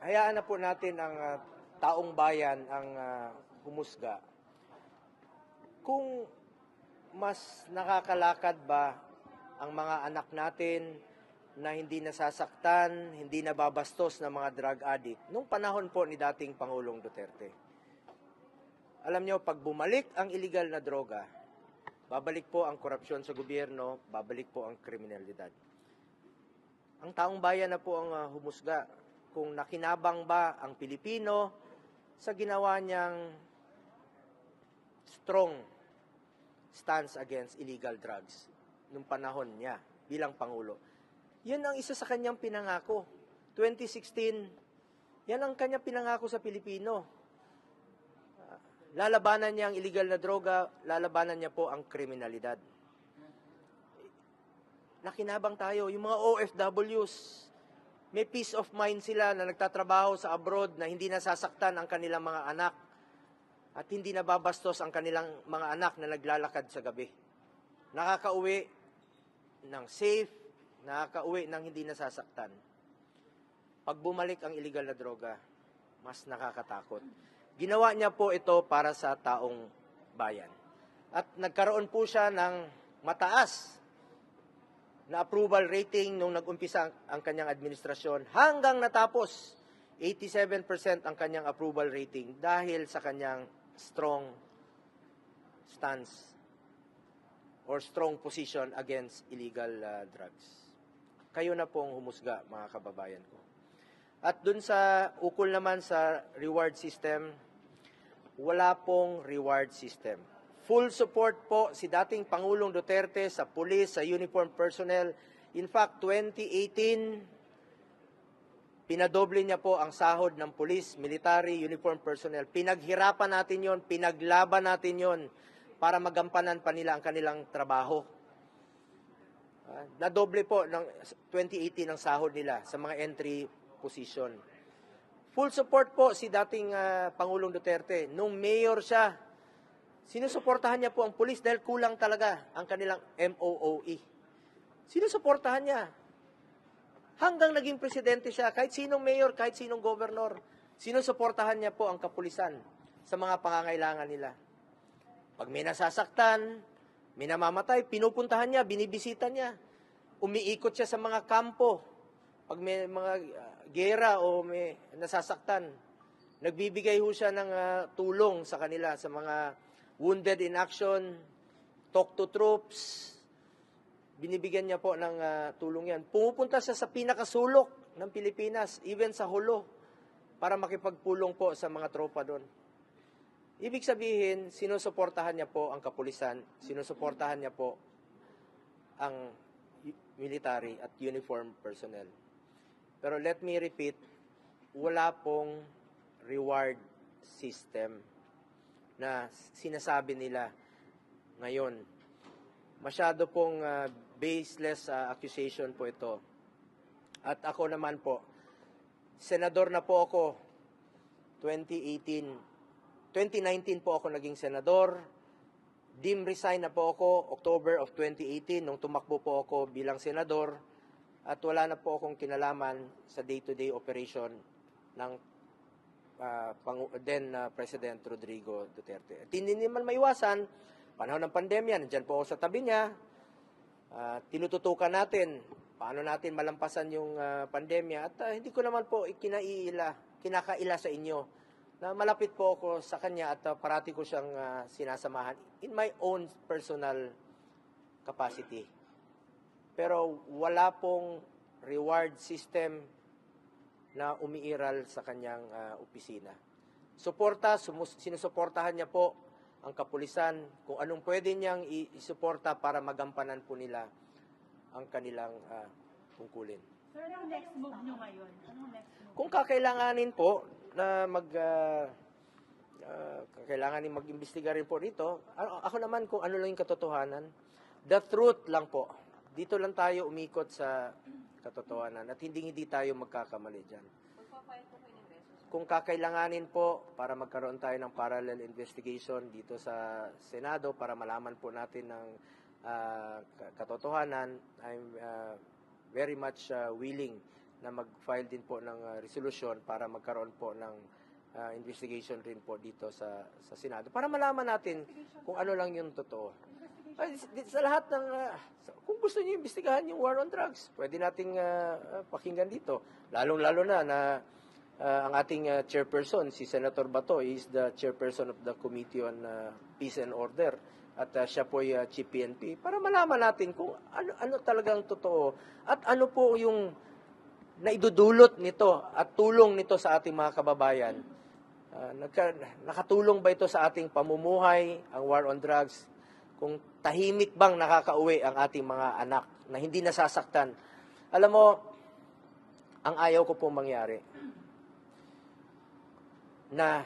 hayaan na po natin ang ah, taong bayan ang ah, humusga. Kung mas nakakalakad ba ang mga anak natin na hindi nasasaktan, hindi nababastos ng mga drug addict nung panahon po ni dating Pangulong Duterte. Alam nyo, pag bumalik ang illegal na droga, babalik po ang korupsyon sa gobyerno, babalik po ang kriminalidad. Ang taong bayan na po ang ah, humusga kung nakinabang ba ang Pilipino sa ginawa niyang strong stance against illegal drugs nung panahon niya bilang Pangulo. Yan ang isa sa kanyang pinangako. 2016, yan ang kanyang pinangako sa Pilipino. Lalabanan niya ang illegal na droga, lalabanan niya po ang kriminalidad. Nakinabang tayo, yung mga OFWs, may peace of mind sila na nagtatrabaho sa abroad na hindi nasasaktan ang kanilang mga anak at hindi nababastos ang kanilang mga anak na naglalakad sa gabi. Nakakauwi ng safe, nakakauwi ng hindi nasasaktan. Pag bumalik ang illegal na droga, mas nakakatakot. Ginawa niya po ito para sa taong bayan. At nagkaroon po siya ng mataas na approval rating nung nag-umpisa ang, ang kanyang administrasyon hanggang natapos 87% ang kanyang approval rating dahil sa kanyang strong stance or strong position against illegal uh, drugs. Kayo na pong humusga, mga kababayan ko. At dun sa ukol naman sa reward system, wala pong reward system. Full support po si dating Pangulong Duterte sa pulis, sa uniform personnel. In fact, 2018, pinadoble niya po ang sahod ng pulis, military, uniform personnel. Pinaghirapan natin yon, pinaglaban natin yon para magampanan pa nila ang kanilang trabaho. Ah, nadoble po ng 2018 ang sahod nila sa mga entry position. Full support po si dating ah, Pangulong Duterte. Nung mayor siya, sinusuportahan niya po ang pulis dahil kulang talaga ang kanilang MOOE. Sinusuportahan niya. Hanggang naging presidente siya, kahit sinong mayor, kahit sinong governor, sinusuportahan niya po ang kapulisan sa mga pangangailangan nila. Pag may nasasaktan, may namamatay, pinupuntahan niya, binibisita niya. Umiikot siya sa mga kampo. Pag may mga uh, gera o may nasasaktan, nagbibigay ho siya ng uh, tulong sa kanila, sa mga wounded in action, talk to troops, binibigyan niya po ng uh, tulong yan. Pumupunta siya sa pinakasulok ng Pilipinas, even sa hulo, para makipagpulong po sa mga tropa doon. Ibig sabihin, sinusuportahan niya po ang kapulisan, sinusuportahan niya po ang military at uniform personnel. Pero let me repeat, wala pong reward system na sinasabi nila ngayon. Masyado pong uh, baseless uh, accusation po ito. At ako naman po, senador na po ako 2018 2019 po ako naging senador. Dim resign na po ako October of 2018 nung tumakbo po ako bilang senador at wala na po akong kinalaman sa day-to-day operation ng uh, pang- then uh, President Rodrigo Duterte. At hindi naman maiwasan, panahon ng pandemya, nandyan po ako sa tabi niya, uh, tinututukan natin paano natin malampasan yung uh, pandemya at uh, hindi ko naman po ikinaiila, kinakaila sa inyo na malapit po ako sa kanya at uh, parati ko siyang uh, sinasamahan in my own personal capacity. Pero wala pong reward system na umiiral sa kanyang uh, opisina. Suporta, sumus- sinusuportahan niya po ang kapulisan kung anong pwede niyang isuporta para magampanan po nila ang kanilang uh, tungkulin. Sir, anong next move nyo ngayon? Anong next move? Kung kakailanganin po na mag uh, uh, kakailanganin mag-imbestiga rin po dito, ako naman kung ano lang yung katotohanan, the truth lang po. Dito lang tayo umikot sa katotohanan at hindi hindi tayo magkakamali diyan. Kung kakailanganin po para magkaroon tayo ng parallel investigation dito sa Senado para malaman po natin ng ka- katotohanan, I'm ah, very much ah, willing na mag-file din po ng uh, resolution para magkaroon po ng uh, investigation rin po dito sa sa Senado para malaman natin kung ano lang yung totoo. Sa lahat ng uh, kung gusto niyo imbestigahan yung war on drugs, pwede nating uh, uh, pakinggan dito. Lalong-lalo na na uh, ang ating uh, chairperson si Senator Bato is the chairperson of the Committee on uh, Peace and Order at uh, siya po ay uh, chief PNP para malaman natin kung ano ano talagang totoo at ano po yung naidudulot nito at tulong nito sa ating mga kababayan. Ah, nagka, nakatulong ba ito sa ating pamumuhay, ang war on drugs? Kung tahimik bang nakakauwi ang ating mga anak na hindi nasasaktan? Alam mo, ang ayaw ko pong mangyari na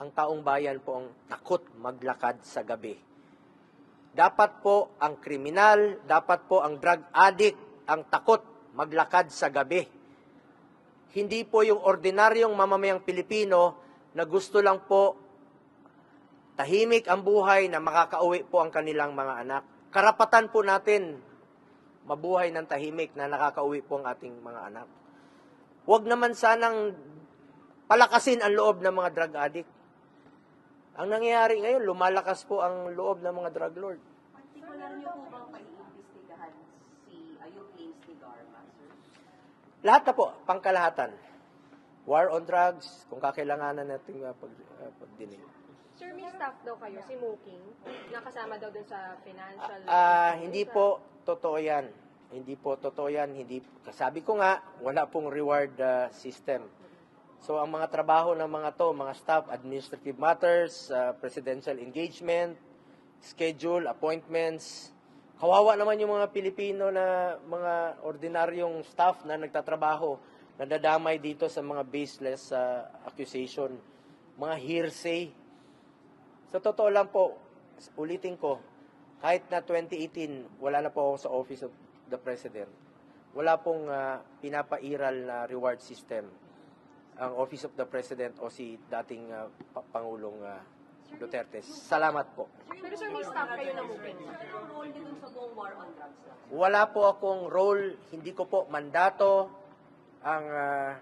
ang taong bayan po ang takot maglakad sa gabi. Dapat po ang kriminal, dapat po ang drug addict ang takot maglakad sa gabi. Hindi po yung ordinaryong mamamayang Pilipino na gusto lang po tahimik ang buhay na makakauwi po ang kanilang mga anak. Karapatan po natin mabuhay ng tahimik na nakakauwi po ang ating mga anak. Huwag naman sanang palakasin ang loob ng mga drug addict. Ang nangyayari ngayon, lumalakas po ang loob ng mga drug lord. Partikular niyo po bang paiimbestigahan si Ayub James ni Garma, sir? Lahat na po, pangkalahatan. War on drugs, kung kakailanganan natin uh, pag, uh, pagdinig. Sir, may staff daw kayo, si Mooking, nakasama daw dun sa financial... Ah, hindi po totoo yan. Hindi po totoo yan. Hindi, sabi ko nga, wala pong reward uh, system. So, ang mga trabaho ng mga to, mga staff, administrative matters, uh, presidential engagement, schedule, appointments. Kawawa naman yung mga Pilipino na mga ordinaryong staff na nagtatrabaho, nadadamay dito sa mga baseless uh, accusation, mga hearsay. Sa totoo lang po, ulitin ko, kahit na 2018, wala na po ako sa Office of the President. Wala pong ah, pinapairal na reward system ang Office of the President o si dating Pa- Pangulong ah, Duterte. Salamat po. Pero sir, may staff kayo na ang role dun sa buong war on drugs? Wala po akong role, hindi ko po mandato ang ah,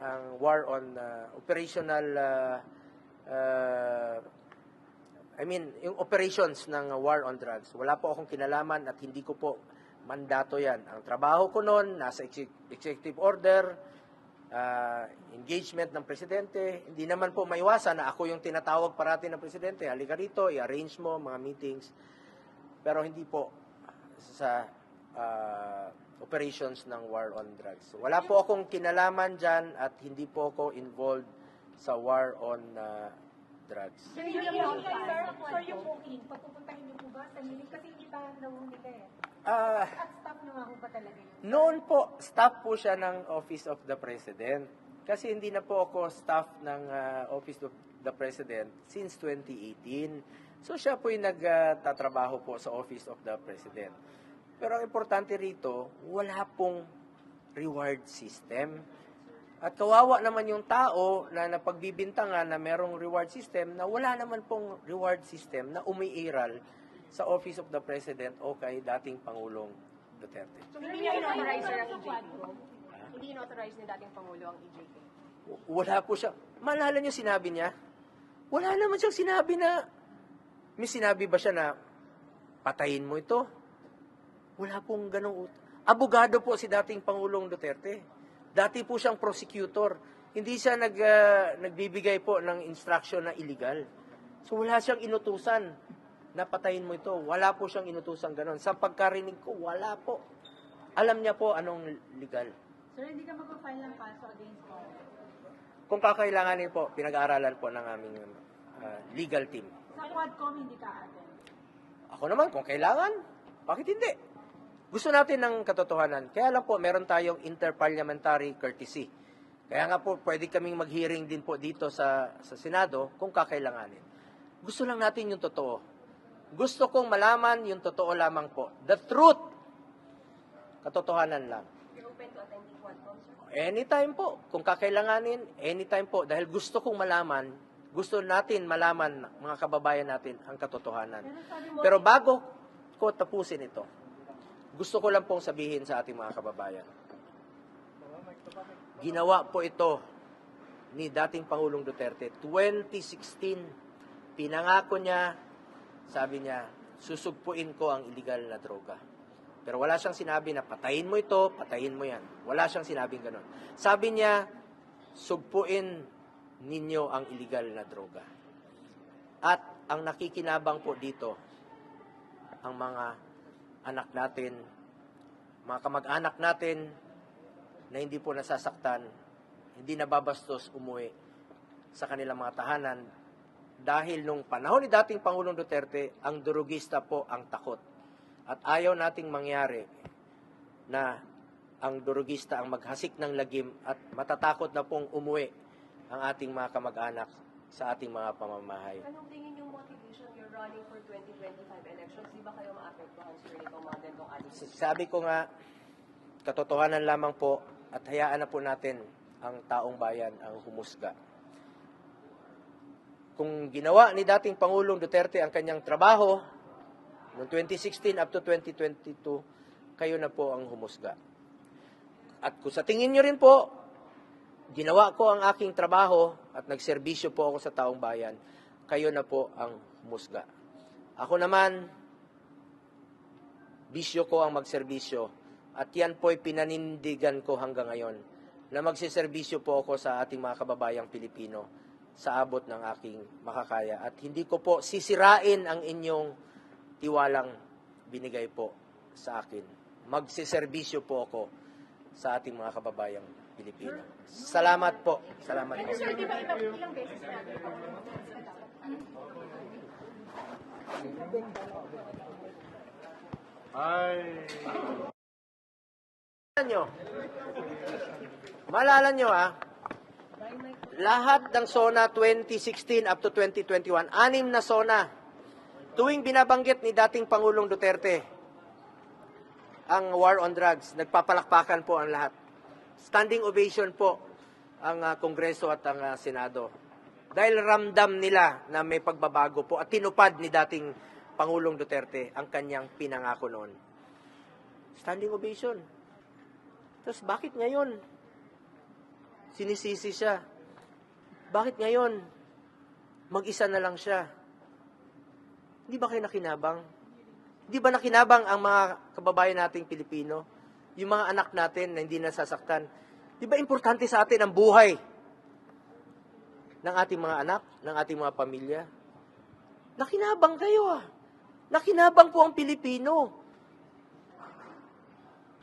ang war on ah, operational ah, ah, I mean, yung operations ng war on drugs. Wala po akong kinalaman at hindi ko po mandato 'yan. Ang trabaho ko noon nasa exec- executive order, ah, engagement ng presidente. Hindi naman po maiwasan na ako yung tinatawag parati ng presidente. Halika rito, i-arrange mo mga meetings. Pero hindi po sa ah, operations ng war on drugs. Wala po akong kinalaman dyan at hindi po ako involved sa war on ah, drugs. Sir, yung yung sir, sir, yung booking, papupuntahin niyo po ba sa meeting? Kasi hindi pa daw nila eh. Ah, At staff niyo nga po ba talaga yun? noon po, staff po siya ng Office of the President. Kasi hindi na po ako staff ng ah, Office of the President since 2018. So siya po yung nagtatrabaho po sa Office of the President. Pero ang importante rito, wala pong reward system. At kawawa naman yung tao na napagbibintangan na merong reward system na wala naman pong reward system na umiiral sa Office of the President o kay dating Pangulong Duterte. So, hindi niya in-authorize ang EJK? Hindi in-authorize ni dating Pangulo ang EJK? Wala po siya. Malala niyo sinabi niya? Wala naman siyang sinabi na, may sinabi ba siya na, patayin mo ito? Wala pong ganong, ut- abogado po si dating Pangulong Duterte. Dati po siyang prosecutor. Hindi siya nag, ah, nagbibigay po ng instruction na illegal. So wala siyang inutusan na patayin mo ito. Wala po siyang inutusan ganon. Sa pagkarinig ko, wala po. Alam niya po anong legal. Sir, hindi ka magpa-file ng kaso against mo. Kung kakailanganin po, pinag-aaralan po ng aming ah, legal team. Sa Quadcom, hindi ka attend. Ako naman, kung kailangan, bakit hindi? Gusto natin ng katotohanan. Kaya lang po, meron tayong interparliamentary courtesy. Kaya nga po, pwede kaming mag-hearing din po dito sa, sa Senado kung kakailanganin. Gusto lang natin yung totoo. Gusto kong malaman yung totoo lamang po. The truth. Katotohanan lang. You're open to attending Quadcom, sir? Anytime po. Kung kakailanganin, anytime po. Dahil gusto kong malaman, gusto natin malaman, mga kababayan natin, ang katotohanan. Pero bago ko tapusin ito, gusto ko lang pong sabihin sa ating mga kababayan. Ginawa po ito ni dating Pangulong Duterte. 2016, pinangako niya, sabi niya, susugpuin ko ang illegal na droga. Pero wala siyang sinabi na patayin mo ito, patayin mo yan. Wala siyang sinabing ganun. Sabi niya, sugpuin ninyo ang illegal na droga. At ang nakikinabang po dito, ang mga anak natin, mga kamag-anak natin na hindi po nasasaktan, hindi nababastos umuwi sa kanilang mga tahanan dahil nung panahon ni dating Pangulong Duterte, ang durugista po ang takot. At ayaw nating mangyari na ang durugista ang maghasik ng lagim at matatakot na pong umuwi ang ating mga kamag-anak sa ating mga pamamahay. Anong tingin you're running for 2025 elections? Di ba kayo maapektuhan sir nitong mga gantong attitude? Sabi ko nga, katotohanan lamang po at hayaan na po natin ang taong bayan ang humusga. Kung ginawa ni dating Pangulong Duterte ang kanyang trabaho noong 2016 up to 2022, kayo na po ang humusga. At kung sa tingin nyo rin po, ginawa ko ang aking trabaho at nagserbisyo po ako sa taong bayan, kayo na po ang humusga. Ako naman, bisyo ko ang magserbisyo at yan po'y pinanindigan ko hanggang ngayon na magsiservisyo po ako sa ating mga kababayang Pilipino sa abot ng aking makakaya at hindi ko po sisirain ang inyong tiwalang binigay po sa akin. Magsiservisyo po ako sa ating mga kababayang Pilipino. Salamat po. Salamat po. Sir, di ba ilang, Malala nyo, malala nyo ah, lahat ng SONA 2016 up to 2021, anim na SONA, tuwing binabanggit ni dating Pangulong Duterte ang war on drugs, nagpapalakpakan po ang lahat. Standing ovation po ang ah, Kongreso at ang ah, Senado. Dahil ramdam nila na may pagbabago po at tinupad ni dating Pangulong Duterte ang kanyang pinangako noon. Standing ovation. Tapos bakit ngayon? Sinisisi siya. Bakit ngayon? Mag-isa na lang siya. Hindi ba kayo nakinabang? Hindi ba nakinabang ang mga kababayan nating Pilipino? Yung mga anak natin na hindi nasasaktan? Di ba importante sa atin ang buhay ng ating mga anak, ng ating mga pamilya? Nakinabang kayo ah. Nakinabang po ang Pilipino.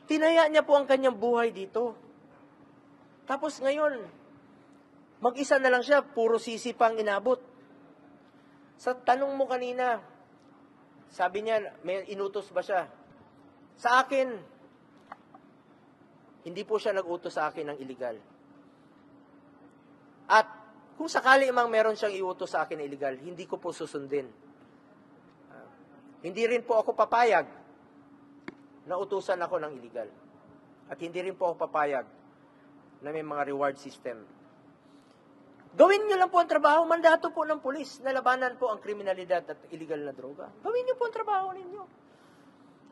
Tinaya niya po ang kanyang buhay dito. Tapos ngayon, mag-isa na lang siya, puro sisi pang inabot. Sa tanong mo kanina, sabi niya, may inutos ba siya? Sa akin, hindi po siya nag-utos sa akin ng illegal. At kung sakali mang meron siyang iutos sa akin na illegal, hindi ko po susundin. Ah, hindi rin po ako papayag na utusan ako ng illegal. At hindi rin po ako papayag na may mga reward system. Gawin nyo lang po ang trabaho, mandato po ng pulis na labanan po ang kriminalidad at illegal na droga. Gawin nyo po ang trabaho ninyo.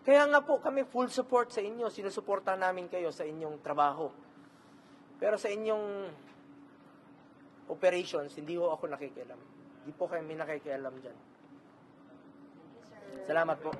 Kaya nga po kami full support sa inyo, sinusuporta namin kayo sa inyong trabaho. Pero sa inyong operations, hindi ho ako nakikialam. Hindi po kami nakikialam dyan. Salamat po.